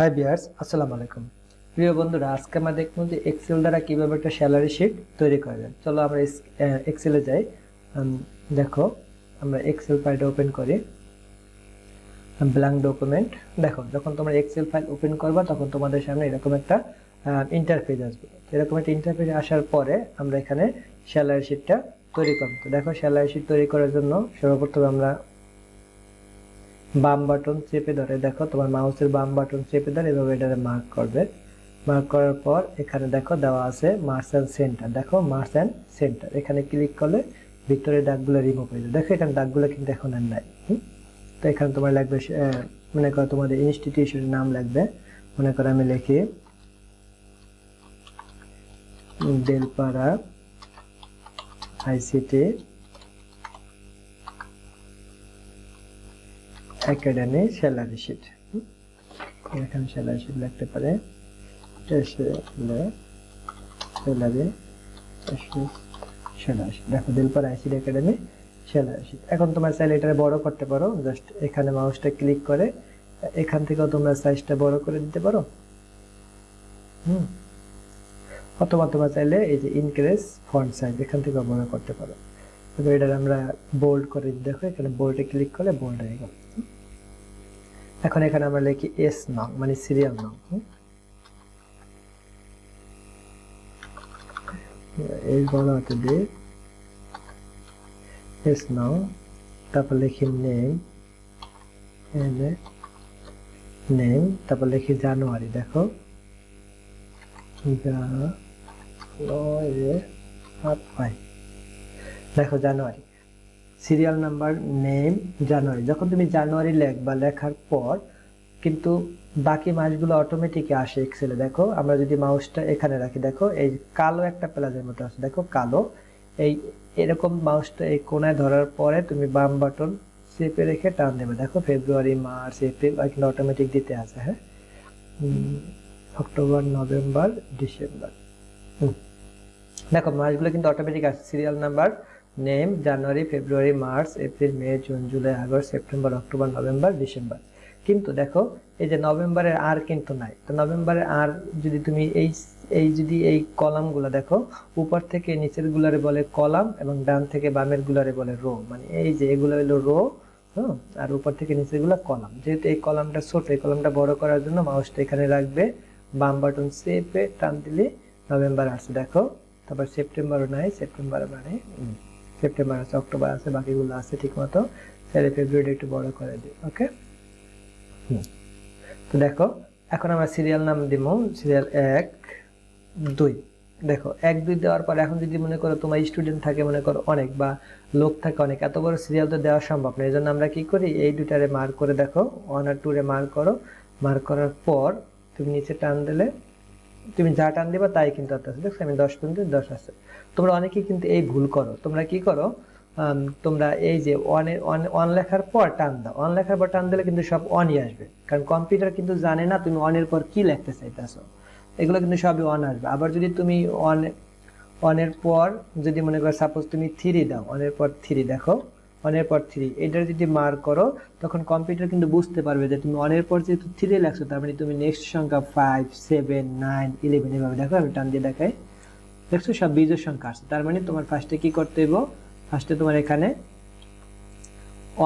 High বিয়ার্স আসসালামু আলাইকুম প্রিয় বন্ধুরা, আজকে আমরা দেখব যে এক্সেল দ্বারা কীভাবে একটা স্যালারি শিট তৈরি করা যায়। চলো আমরা এক্সেলে যাই। দেখো, আমরা এক্সেল ফাইলটা ওপেন করি। ব্ল্যাঙ্ক ডকুমেন্ট দেখো, যখন তোমরা এক্সেল ফাইল ওপেন করবা, তখন তোমাদের সামনে এরকম একটা ইন্টারফেস আসবে। এরকম একটা ইন্টারফেস আসার পরে আমরা এখানে স্যালারি শিটটা তৈরি করব। দেখো স্যালারি শিট তৈরি করার জন্য সর্বপ্রথম আমরা বাম বাটন চেপে ধরে। দেখো, তোমার মাউসের বাম বাটন চেপে ধরে এভাবে এটা মার্ক করবে। মার্ক করার পর এখানে দেখো দেওয়া আছে মার্স অ্যান্ড সেন্টার দেখো মার্স অ্যান্ড সেন্টার এখানে ক্লিক করলে ভিতরে দাগগুলো রিমুভ হয়ে যাবে দেখো, এখানে দাগগুলো কিন্তু এখন আর নাই। তো এখানে তোমার লাগবে মনে করো তোমাদের ইনস্টিটিউশনের নাম লাগবে। মনে করো আমি লিখি Belpara ICT academy salary sheet এখানে স্যালারি শিট লিখতে পারে। স্যালারি স্যালারি শিট দেখো দিলপর আইসিডি একাডেমি স্যালারি শিট এখন তোমার চাইলে এটা বড় করতে পারো। জাস্ট এখানে মাউসটা ক্লিক করে, এখান থেকেও তোমরা সাইজটা বড় করে দিতে পারো। হুম? অথবা তোমরা চাইলে এই যে ইনক্রিজ ফন্ট সাইজ এখান থেকেও বড় করতে পারো। এবার এটা আমরা বোল্ড করে দেখো। এখানে বোল্ডে ক্লিক করলে বোল্ড হয়ে গেল? এখন এখানে আমরা লিখি এস নং মানে সিরিয়াল নং? এই বড় হাতে দিয়ে এস নং, তারপর লিখি নেম এনে নেম, তারপর লিখি জানুয়ারি, দেখো। দেখো January. Serial number name January যখন তুমি জানুয়ারি লেখবা, লেখার পর কিন্তু বাকি মাসগুলো অটোমেটিক আসে এক্সেলে দেখো, আমরা যদি মাউসটা এখানে রাখি, দেখো, এই কালো একটা প্লাজের মতো আছে। দেখো, কালো। এই, এরকম মাউসটা এই কোনায় ধরার পরে তুমি বাম বাটন চেপে রেখে টান দেবে। দেখো ফেব্রুয়ারি মার্চ এপ্রিল কিন্তু অটোমেটিক দিতে আছে হ্যাঁ? October November December. দেখো, মাসগুলো কিন্তু অটোমেটিক আসছে serial number name January, February, March, April, May, June, July, August, September, October, November, December. কিন্তু দেখো, এই যে নভেম্বরের আর কিন্তু নাই। তো নভেম্বরের আর যদি তুমি এই এই যদি এই কলামগুলো দেখো, উপর থেকে নিচের গুলারে বলে কলাম এবং ডান থেকে বামের গুলারে বলে রো। মানে এই যে এগুলো হলো রো হ্যাঁ আর উপর থেকে নিচেরগুলা কলাম। যেহেতু এই কলামটা ছোট, এই কলামটা বড় করার জন্য মাউসটা এখানে রাখবে। বাম বাটন চেপে টান দিলে নভেম্বর আসছে দেখো, তারপর সেপ্টেম্বরও নাই, সেপ্টেম্বর মানে সেপ্টেম্বর আছে অক্টোবর আছে বাকিগুলো আছে ঠিক মতো তাহলে ফেব্রুয়ারি একটু বড় করে দিই ওকে? তো দেখো এখন আমরা সিরিয়াল নাম দিব সিরিয়াল এক দুই। দেখো এক দুই দেওয়ার পর এখন যদি মনে করো তোমার স্টুডেন্ট থাকে মনে করো অনেক বা লোক থাকে অনেক এত বড় সিরিয়াল তো দেওয়া সম্ভব না। এই জন্য আমরা কি করি এই দুটারে মার্ক করে দেখো ওয়ান আর টু রে মার্ক করো। মার্ক করার পর তুমি নিচে টান দিলে তুমি যা টান দিবা তাই কিন্তু আছে দেখছ আমি দশ পর্যন্ত দশ আছে। তোমরা অনেকেই কিন্তু এই ভুল করো। তোমরা কি করো? তোমরা এই যে অনের অন লেখার পর টান দাও। অন লেখার পর টান দিলে কিন্তু সব অনই আসবে। কারণ কম্পিউটার কিন্তু জানে না তুমি অনের পর কি লিখতে চাইতেছো। এগুলো কিন্তু সবই অন আসবে। আবার যদি তুমি অন অনের পর যদি মনে করো সাপোজ তুমি থ্রি দাও অনের পর থ্রি দেখো। অনের পর থ্রি এটার যদি মার্ক করো, তখন কম্পিউটার কিন্তু বুঝতে পারবে যে তুমি অনের পর যেহেতু থ্রি লেখছো, তার মানে তুমি নেক্সট সংখ্যা ফাইভ সেভেন নাইন ইলেভেন এভাবে দেখো, আমি টান দিয়ে দেখাই। দেখছ, সব বীজের সংখ্যা আসছে। তার মানে তোমার ফার্স্টে কি করতে হইব? ফার্স্টে তোমার এখানে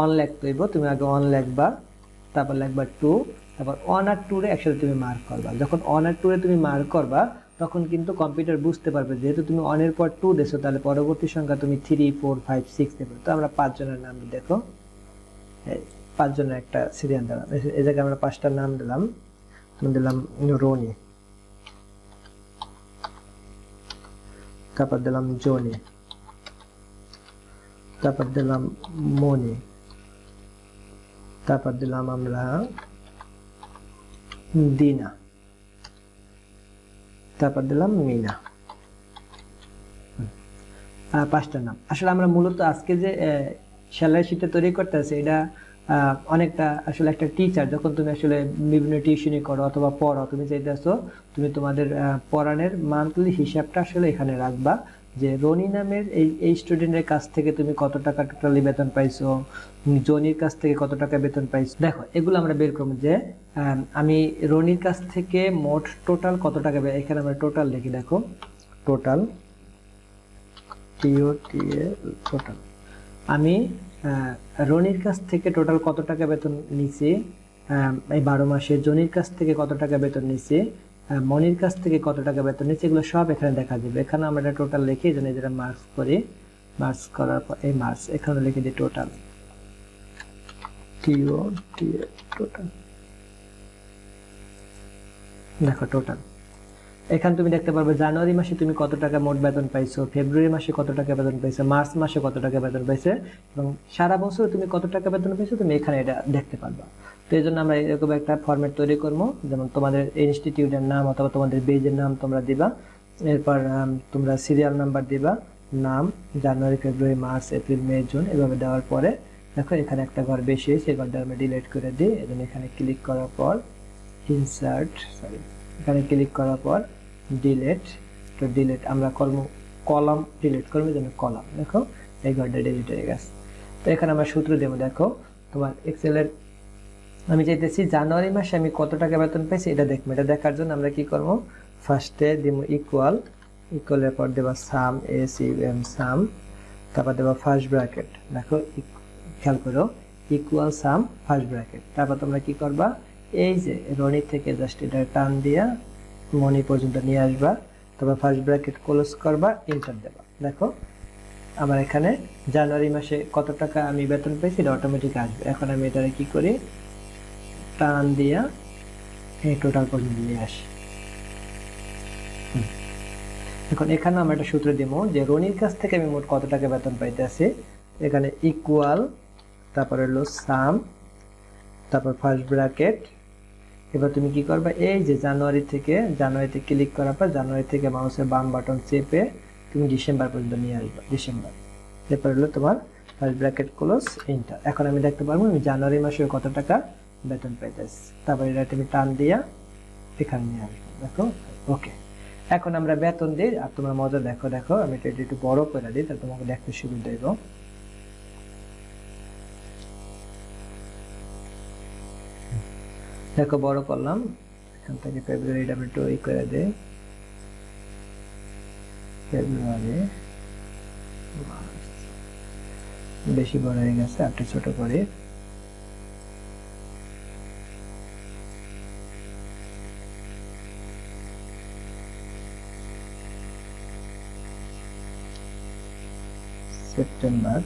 অন লিখতে হইব। তুমি আগে অন লিখবা, তারপর লাগবা টু তারপর অন আর টু রে একসাথে তুমি মার্ক করবা। যখন অন আর টু রে তুমি মার্ক করবা তখন কিন্তু কম্পিউটার বুঝতে পারবে। যেহেতু তুমি অনের পর টু দেছো, তাহলে পরবর্তী সংখ্যা তুমি থ্রি ফোর ফাইভ সিক্স দেবে। তো আমরা পাঁচজনের নাম দেখো। পাঁচজনের একটা সিরিয়াল দিলাম এই জায়গায় আমরা পাঁচটা নাম দিলাম। আমি দিলাম রনি। তারপর দিলাম জনি। তারপর দিলাম মনি। তারপর দিলাম আমরা দিনা। তারপর দিলাম, মিনা। পাঁচটা নাম। আসলে আমরা মূলত আজকে যে স্যালারি শিটটা তৈরি করতে আছি, এটা অনেকটা আসলে একটা টিচার যখন তুমি আসলে বিভিন্ন টিউশনি করো অথবা পড়ো, তুমি চাইতেছো তুমি তোমাদের পড়ানোর মান্থলি হিসাবটা আসলে এখানে রাখবা। যে রনি নামের এই এই স্টুডেন্টের কাছ থেকে তুমি কত টাকা টোটালি বেতন পাইছো? জনির কাছ থেকে কত টাকা বেতন পাইছো? দেখো, এগুলো আমরা বের করব যে, আমি রনির কাছ থেকে মোট টোটাল কত টাকা এখানে আমরা টোটাল লিখি দেখো। টোটাল টোটাল আমি রনির কাছ থেকে টোটাল কত টাকা বেতন নিছি? এই বারো মাসে জনির কাছ থেকে কত টাকা বেতন নিছি? মনির কাছ থেকে কত টাকা বেতন নিচ্ছে এগুলো সব এখানে দেখা যাবে। এখানে আমরা টোটাল লিখি যেন যেটা মার্কস করি মার্কস করার পর এই মার্কস এখানে লিখে দিই টোটাল দেখো টোটাল এখানে তুমি দেখতে পারবে জানুয়ারি মাসে তুমি কত টাকা মোট বেতন পাইছো, ফেব্রুয়ারি মাসে কত টাকা বেতন পাইছো, মার্চ মাসে কত টাকা বেতন পাইছে, এবং সারা বছর তুমি কত টাকা বেতন পাইছো তুমি এখানে এটা দেখতে পারবা। তো এই জন্য আমরা এরকম একটা ফরম্যাট তৈরি করব। যেমন তোমাদের ইনস্টিটিউটের নাম অথবা তোমাদের বেজের নাম তোমরা দিবা। এরপর তোমরা সিরিয়াল নাম্বার দিবা। নাম, January, February, March, April, May, June এভাবে দেওয়ার পরে দেখো এখানে একটা ঘর বেশি এই ঘরটা আমরা ডিলিট করে দিই। এবং এখানে ক্লিক করার পর ইনসার্ট সরি এখানে ক্লিক করার পর ডিলেট তো ডিলেট আমরা কলম কলাম ডিলিট করব যেন কলাম দেখো, এই ঘরটা ডিলিট হয়ে গেছে। তো এখানে আমরা সূত্র দেবো, দেখো, তোমার এক্সেলের আমি চাইতেছি জানুয়ারি মাসে আমি কত টাকা বেতন পাইছি এটা দেখব এটা দেখার জন্য আমরা কি করব? ফার্স্টে দিব ইকুয়াল ইকুয়ালের পর দেবা sum S U M sum তারপর দেবা ফার্স্ট ব্র্যাকেট দেখো খেয়াল করো ইকুয়াল সাম ফার্স্ট ব্র্যাকেট তারপর তোমরা কি করবা? এই যে, রনি থেকে জাস্ট এটা টান দিয়া মনি পর্যন্ত নিয়ে আসবা। তারপর ফার্স্ট ব্র্যাকেট ক্লোজ করবা এন্টার দেবা। দেখো, আমার এখানে জানুয়ারি মাসে কত টাকা আমি বেতন পেয়েছি এটা অটোমেটিক আসবে। এখন আমি এটা কি করি? টান দিয়া এই টোটাল পর্যন্ত নিয়ে আসি। এখন এখানে আমরা একটা সূত্র দিব যে রনির কাছ থেকে আমি মোট কত টাকা বেতন পাইতেছি? এখানে ইকুয়াল তারপরে হলো সাম তারপর ফার্স্ট ব্র্যাকেট এবার তুমি কি করবে? এই যে জানুয়ারি থেকে, জানুয়ারিতে ক্লিক করার পর জানুয়ারি থেকে মাউসের বাম বাটন চেপে তুমি ডিসেম্বর পর্যন্ত নিয়ে আসবে, ডিসেম্বর। এরপর হলো তোমার ফার্স্ট ব্র্যাকেট ক্লোজ এন্টার এখন আমি দেখতে পারব আমি জানুয়ারি মাসে কত টাকা বেতন পাইতেছি। তারপর এটা তুমি টান দিয়া এখানে নিয়ে আসব। দেখো? ওকে এখন আমরা বেতন দিই আর তোমরা মজা দেখো দেখো। আমি এটা একটু বড় করে দিই, তাহলে তোমাকে দেখতে সুবিধা দেবো দেখো, বড় করলাম। এখান থেকে ফেব্রুয়ারি ডাবল টু ই করে দে ফেব্রুয়ারি বেশি বড় হয়ে গেছে আটটা ছোট করে। সেপ্টেম্বর।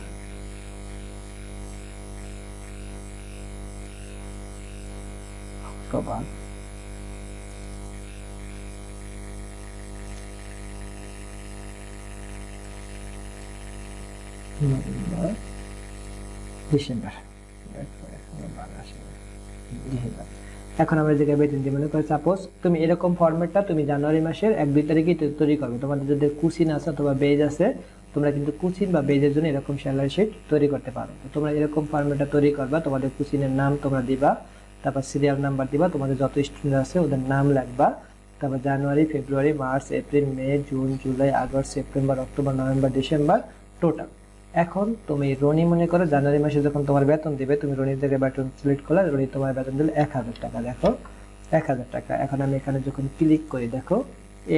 October November, December. এখন আমরা জায়গায় বেতন দিই, মনে করো সাপোজ তুমি এরকম ফরম্যাটটা তুমি জানুয়ারি মাসের এক দুই তারিখে তৈরি করবে। তোমাদের যদি কুচিন আছে অথবা বেজ আছে তোমরা কিন্তু কুচিন বা বেজের জন্য এরকম স্যালারি শিট তৈরি করতে পারো। তো তোমরা এরকম ফরম্যাটটা তৈরি করবা, তোমাদের কুচিনের নাম তোমরা দিবা, তারপর সিরিয়াল নাম্বার দিবা, তোমাদের যত স্টুডেন্ট আছে ওদের নাম লাগবা তারপর January, February, March, April, May, June, July, August, September, October, November, December, total. এখন তুমি রনি মনে করো, জানুয়ারি মাসে যখন তোমার বেতন দিবে, তুমি রনির জায়গায় বেতন সিলেক্ট করলে, রনি তোমার বেতন দিলে এক হাজার টাকা। দেখো, এক হাজার টাকা। এখন আমি এখানে যখন ক্লিক করি, দেখো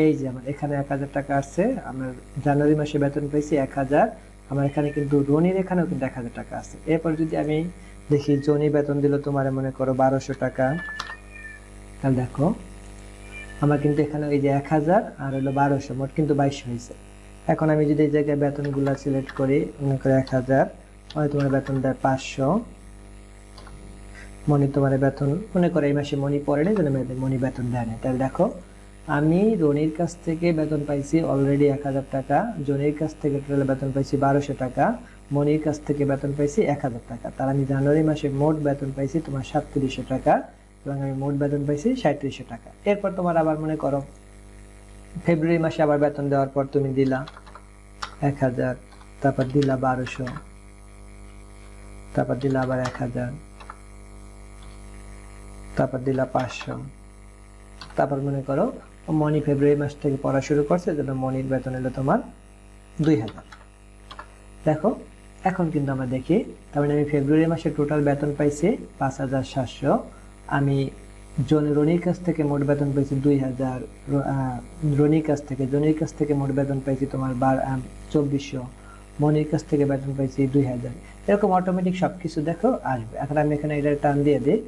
এই যে আমার, এখানে এক হাজার টাকা আসছে, আমার জানুয়ারি মাসে বেতন পেয়েছি এক হাজার, আমার এখানে কিন্তু রনির এখানেও কিন্তু এক হাজার টাকা আছে এরপর যদি আমি দেখি জনি বেতন দিল তোমার মনে করো বারোশো টাকা, তাহলে দেখো, আমার কিন্তু এখানে ওই যে এক হাজার আর হলো বারোশো, মোট কিন্তু বাইশশো হয়েছে। এখন আমি যদি এই জায়গায় বেতনগুলো সিলেক্ট করি, মনে করে এক হাজার, হয় তোমার বেতন দেয় পাঁচশো, মনি তোমার বেতন, মনে করে এই মাসে মনি পড়ে নেই মনি বেতন দেয় না তাহলে দেখো আমি রনির কাছ থেকে বেতন পাইছি অলরেডি এক হাজার টাকা, জনির কাছ থেকে টোটাল বেতন পাইছি বারোশো টাকা, মনির কাছ থেকে বেতন পাইছি এক হাজার টাকা। তার আমি জানুয়ারি মাসে মোট বেতন পাইছি তোমার সাতত্রিশশো টাকা এবং আমি মোট বেতন পাইছি সাঁত্রিশশো টাকা। এরপর তোমার আবার মনে করো, ফেব্রুয়ারি মাসে আবার বেতন দেওয়ার পর তুমি দিলা এক হাজার, তারপর দিলা বারোশো, তারপর দিলা আবার এক হাজার, তারপর দিলা পাঁচশো। তারপর মনে করো মনি ফেব্রুয়ারি মাস থেকে পড়া শুরু করছে, যেন মনির বেতন এলো তোমার দুই হাজার। দেখো, এখন কিন্তু আমরা দেখি, তার মানে আমি ফেব্রুয়ারি মাসে টোটাল বেতন পাইছি পাঁচ হাজার সাতশো, আমি জন রনির কাছ থেকে মোট বেতন পাইছি দুই হাজার রনির কাছ থেকে, জনির কাছ থেকে মোট বেতন পাইছি তোমার বার চব্বিশশো মনির কাছ থেকে বেতন পাইছি দুই হাজার। এরকম অটোমেটিক সব কিছু দেখো, আসবে। এখন আমি এখানে এটা টান দিয়ে দিই,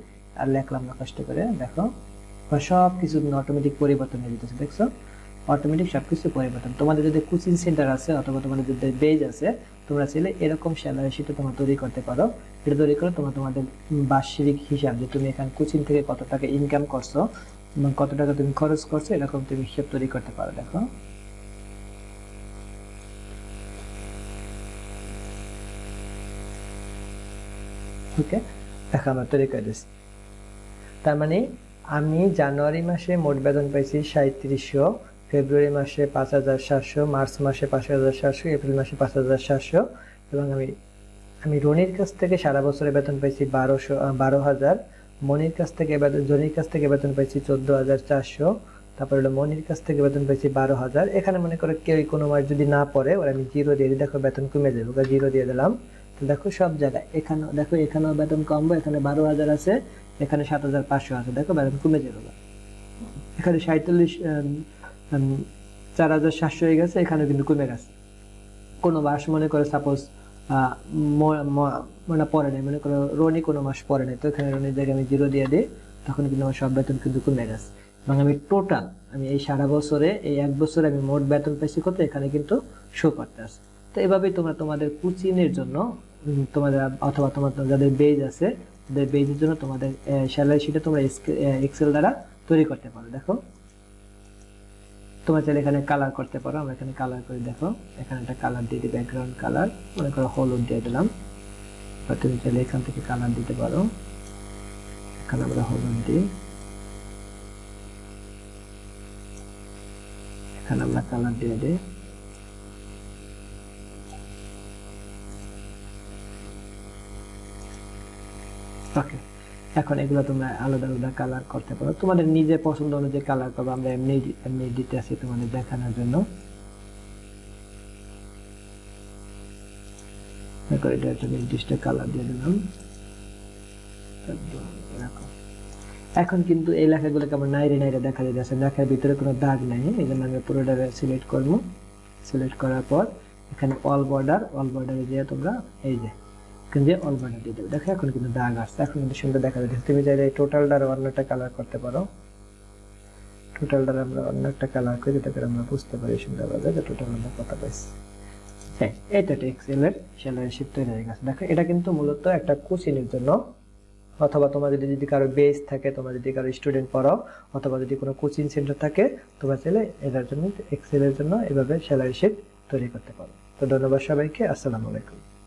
আর লেখলাম না কষ্ট করে, দেখো। সব কিছু অটোমেটিক পরিবর্তন হয়ে যেতেছে, দেখছ? অটোমেটিক সব কিছু পরিবর্তন। তোমাদের যদি কোচিং সেন্টার আছে অথবা তোমাদের যদি বেজ আছে, তোমরা চাইলে এরকম স্যালারি শিটও তোমরা তৈরি করতে পারো। এটা তৈরি করে তোমরা, তোমাদের বার্ষিক হিসাব যে তুমি এখানে কোচিং থেকে কত টাকা ইনকাম করছ এবং কত টাকা তুমি খরচ করছ, এরকম তুমি হিসাব তৈরি করতে পারো, দেখো। ওকে দেখো আমরা তৈরি করে দিচ্ছি তার মানে আমি জানুয়ারি মাসে মোট বেতন পাইছি সাঁত্রিশশো ফেব্রুয়ারি মাসে পাঁচ হাজার সাতশো, মার্চ মাসে পাঁচ হাজার সাতশো, এপ্রিল মাসে পাঁচ হাজার সাতশো এবং আমি আমি রনির কাছ থেকে সারা বছরে বেতন পাইছি বারোশো বারো হাজার, মনির কাছ থেকে বেতন জনির কাছ থেকে বেতন পাইছি চোদ্দ হাজার চারশো, তারপর হলো মনির কাছ থেকে বেতন পাইছি বারো হাজার। এখানে মনে করে কেউ কোনো মাস যদি না পড়ে, ওরা আমি জিরো দিয়ে দিই। দেখো বেতন কমে যাবে জিরো দিয়ে দিলাম। দেখো সব জায়গায়। এখানে, দেখো এখানেও বেতন কমবো, এখানে বারো হাজার আছে, এখানে সাত হাজার পাঁচশো আছে। দেখো বেতন কমে যাবে এখানে সাঁত্রিশ চার হাজার সাতশো হয়ে গেছে এখানে কিন্তু কমে গেছে। কোনো মাস মনে করে সাপোজ মানে পরে নেই, মনে করো রনি কোনো মাস পরে নেই, তো এখানে রনির জায়গায় আমি জিরো দিয়ে দিই, তখন কিন্তু আমার সব বেতন কিন্তু কমে গেছে। এবং আমি টোটাল আমি এই সারা বছরে, এই এক বছরে আমি মোট বেতন পাইছি কত? এখানে কিন্তু শো করতে আছে। তো এভাবেই তোমরা তোমাদের কুচিনের জন্য তোমাদের অথবা তোমার যাদের বেজ আছে তাদের বেজের জন্য তোমাদের স্যালারি শিটে তোমরা এক্সেল দ্বারা তৈরি করতে পারো, দেখো। তোমরা চাইলে এখানে কালার করতে পারো, আমরা এখানে কালার করে দেখো। এখানে একটা কালার দিয়ে দিই ব্যাকগ্রাউন্ড কালার মনে করো হলুদ দিয়ে দিলাম। বা তুমি চাইলে এখান থেকে কালার দিতে পারো। এখানে আমরা হলুদ দিই। এখানে আমরা কালার দিয়ে দিই। ওকে এখন এগুলো তোমরা আলাদা আলাদা কালার করতে পারো। তোমাদের নিজের পছন্দ অনুযায়ী কালার করব আমরা এমনি এমনি দিতে আসি তোমাদের দেখানোর জন্য। নির্দিষ্ট কালার দিয়ে দিলাম। এখন কিন্তু এই লেখাগুলোকে আমার নাইরে নাইরে দেখা যাচ্ছে লেখার ভিতরে কোনো দাগ নাই এই জন্য আমি পুরোটা সিলেক্ট করব। সিলেক্ট করার পর এখানে অল বর্ডার অল বর্ডারে যেয়ে তোমরা এই যে যে অল বার্ডার দিয়ে দেবে। দেখো, এখন কিন্তু দাগ আসছে। এখন কিন্তু সুন্দর দেখা যাচ্ছে। তুমি চাইলে এই টোটালটার অন্য একটা কালার করতে পারো। টোটালটার আমরা অন্য একটা কালার করে, যাতে করে আমরা বুঝতে পারি সুন্দরভাবে যে টোটাল আমরা কত পাইছি। হ্যাঁ এটা এক্সেলের স্যালারি শিট তৈরি হয়ে গেছে। দেখো, এটা কিন্তু মূলত একটা কোচিংয়ের জন্য। অথবা তোমার যদি যদি কারও বেস থাকে, তোমার যদি কারও স্টুডেন্ট পড়াও, অথবা যদি কোনো কোচিং সেন্টার থাকে, তোমরা চাইলে এটার জন্য এক্সেলের জন্য এভাবে স্যালারি শিট তৈরি করতে পারো। তো ধন্যবাদ সবাইকে। আসসালামু আলাইকুম।